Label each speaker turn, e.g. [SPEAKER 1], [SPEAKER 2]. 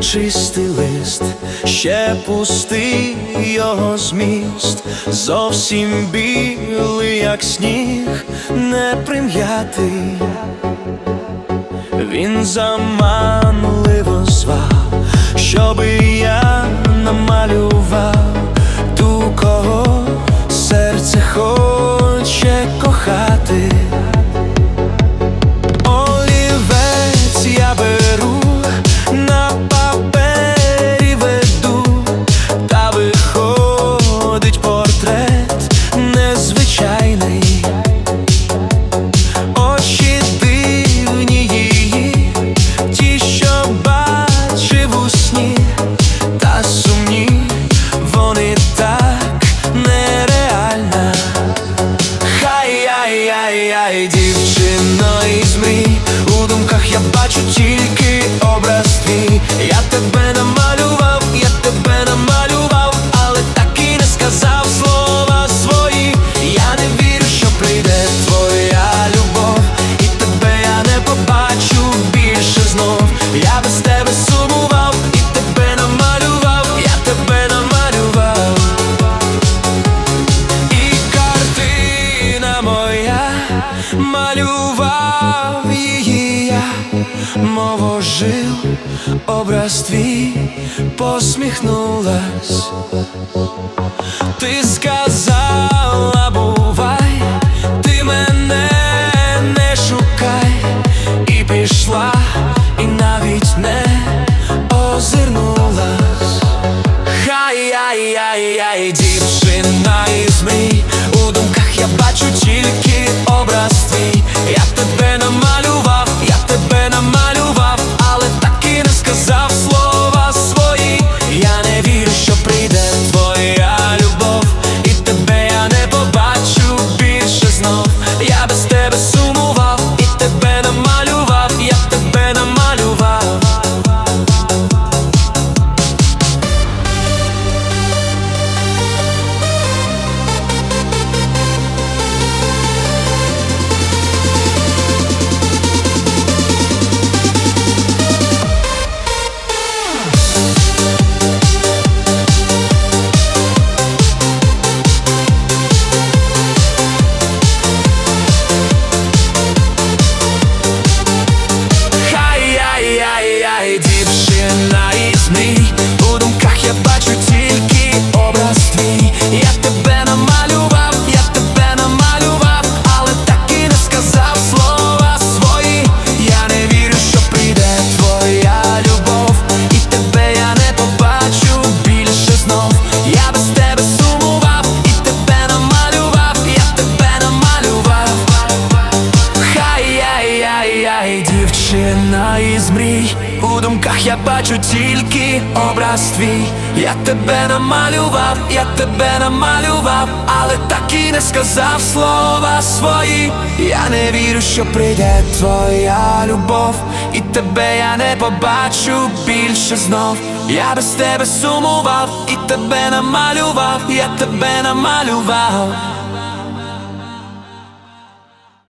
[SPEAKER 1] чистий лист, ще пустий його зміст, зовсім білий, як сніг, не прим'ятий, він заманливо звав, щоби я намалював ту, кого серце хоче кохати. мово жил, образ твій посміхнулась, ти сказала. очах я бачу тільки образ твій, я тебе намалював, я тебе намалював, але так і не сказав слова свої. Я не вірю, що прийде твоя любов, і тебе я не побачу більше знов. Я без тебе сумував, і тебе намалював, я тебе намалював.